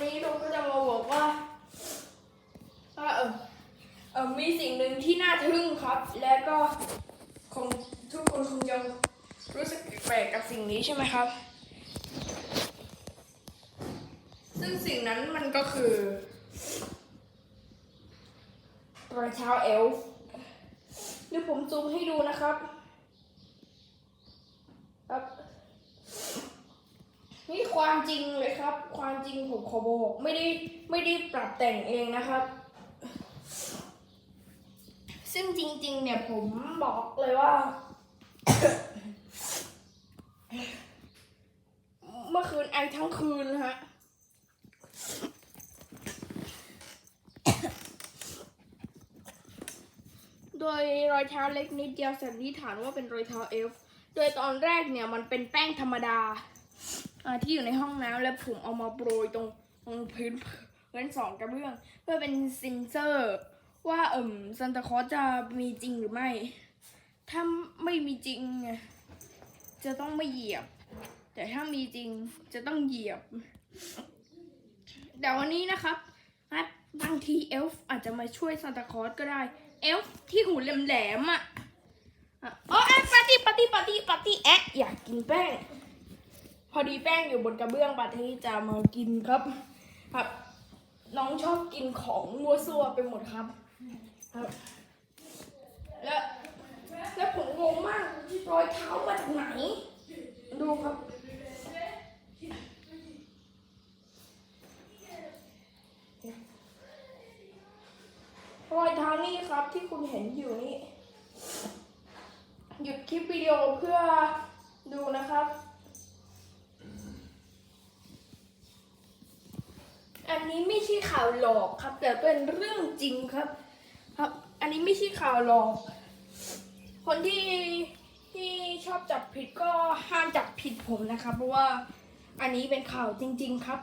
วันนี้เราก็จะมาบอกว่าว่าเออเออมีสิ่งหนึ่งที่น่าทึ่งครับ และก็คงทุกคนคงจะรู้สึกแปลกกับสิ่งนี้ใช่ไหมครับ ซึ่งสิ่งนั้นมันก็คือรอยเท้าเอลฟ์เดี๋ยวผมซูมให้ดูนะครับ นี่ความจริงเลยครับ ความจริงผมขอบอกไม่ได้ไม่ได้ปรับแต่งเองนะครับ ซึ่งจริง ๆ เนี่ยผมบอกเลยว่า เมื่อคืนไอทั้งคืนฮะโดยรอยเท้าเล็กนิดเดียวสันนิษฐานว่าเป็นรอยเท้าเอฟ โดยตอนแรกเนี่ยมันเป็นแป้งธรรมดา ที่อยู่ในห้องน้ำแล้วผมเอามาโปรยตรงตรงพื้นพื้นสองกระเบื้อง เพื่อเป็นซินเซอร์ ว่าเอิ่มซันตาคอสจะมีจริงหรือไม่ ถ้าไม่มีจริง จะต้องไม่เหยียบ แต่ถ้ามีจริงจะต้องเหยียบแต่วันนี้นะครับนะบางทีเอลฟ์อาจจะมาช่วยซานตาคอสก็ได้ เอลฟ์ที่หูแหลมๆอะอ๋อปาร์ตี้ปาร์ตี้ปาร์ตี้ปาร์ตี้แอะอยากกินแป้ง อดีแป้งอยู่บนกระเบื้องปาร์ตี้จะมากินครับ ครับ น้องชอบกินของมัวซัวไปหมดครับ ครับ แล้วแล้วผมงงมากรอยเท้ามาจากไหน ดูครับรอยเท้านี่ครับที่คุณเห็นอยู่นี่ หยุดคลิปวิดีโอเพื่อดูนะครับ นนี้ไม่ใช่ข่าวหลอกครับ แต่เป็นเรื่องจริงครับ ครับ อันนี้ไม่ใช่ข่าวหลอก คนที่ที่ชอบจับผิดก็ห้ามจับผิดผมนะครับ เพราะว่าอันนี้เป็นข่าวจริง ๆครับ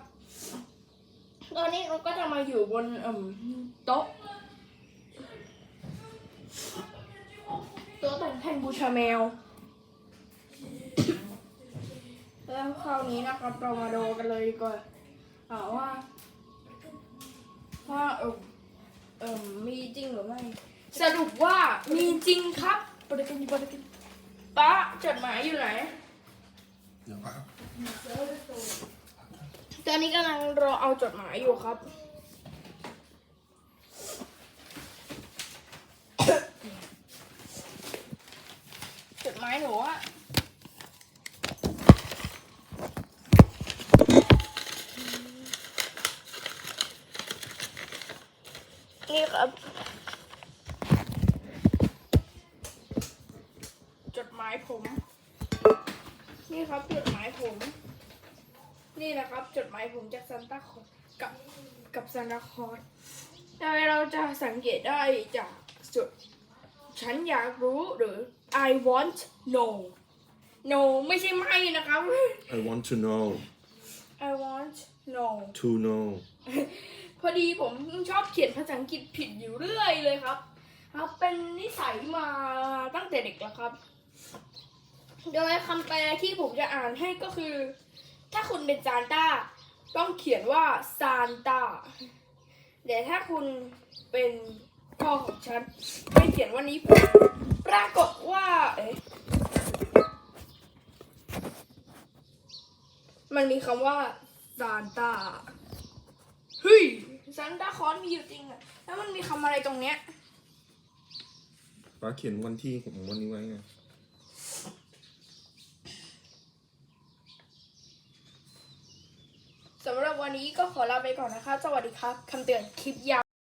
ตอนนี้เราก็จะมาอยู่บนเอ่มโต๊ะโต๊ะแต่งแผ่นบูชาแมวแล้วคราวนี้นะครับเรามาดูกันเลยก่อนว่า ว่าเออเออมีจริงหรือไม่ สรุปว่ามีจริงครับปฏิกิริยาปฏิกิริยาป้าจดหมายอยู่ไหน เดี๋ยวครับตอนนี้กำลังรอเอาจดหมายอยู่ครับ จดหมายหนูอะ นี่ครับ จดหมายผม นี่ครับจดหมายผม นี่นะครับ จดหมายผมจากซันตาคลอสกับกับซันตาคลอสโดยเราจะสังเกตได้จากจุด ฉันอยากรู้หรือ I want know no ไม่ใช่ไม่นะครับ I want to know I want know to know พอ ดีผมชอบเขียนภาษาอังกฤษผิดอยู่เรื่อยเลยครับ ครับเป็นนิสัยมาตั้งแต่เด็กแล้วครับ โดยคำแปลที่ผมจะอ่านให้ก็คือ ถ้าคุณเป็นซานต้าต้องเขียนว่าซานต้าแต่ถ้าคุณเป็นพ่อของฉันให้เขียนว่านี้ผมปรากฏว่าเอ๊ะมันมีคำว่าซานต้าเฮ้ย ซานต้าคอนมีอยู่จริงอะแล้วมันมีคำอะไรตรงเนี้ย ป้าเขียนวันที่ของวันนี้ไว้ไงสำหรับวันนี้ก็ขอลาไปก่อนนะคะ สวัสดีครับคำเตือนคลิปยาว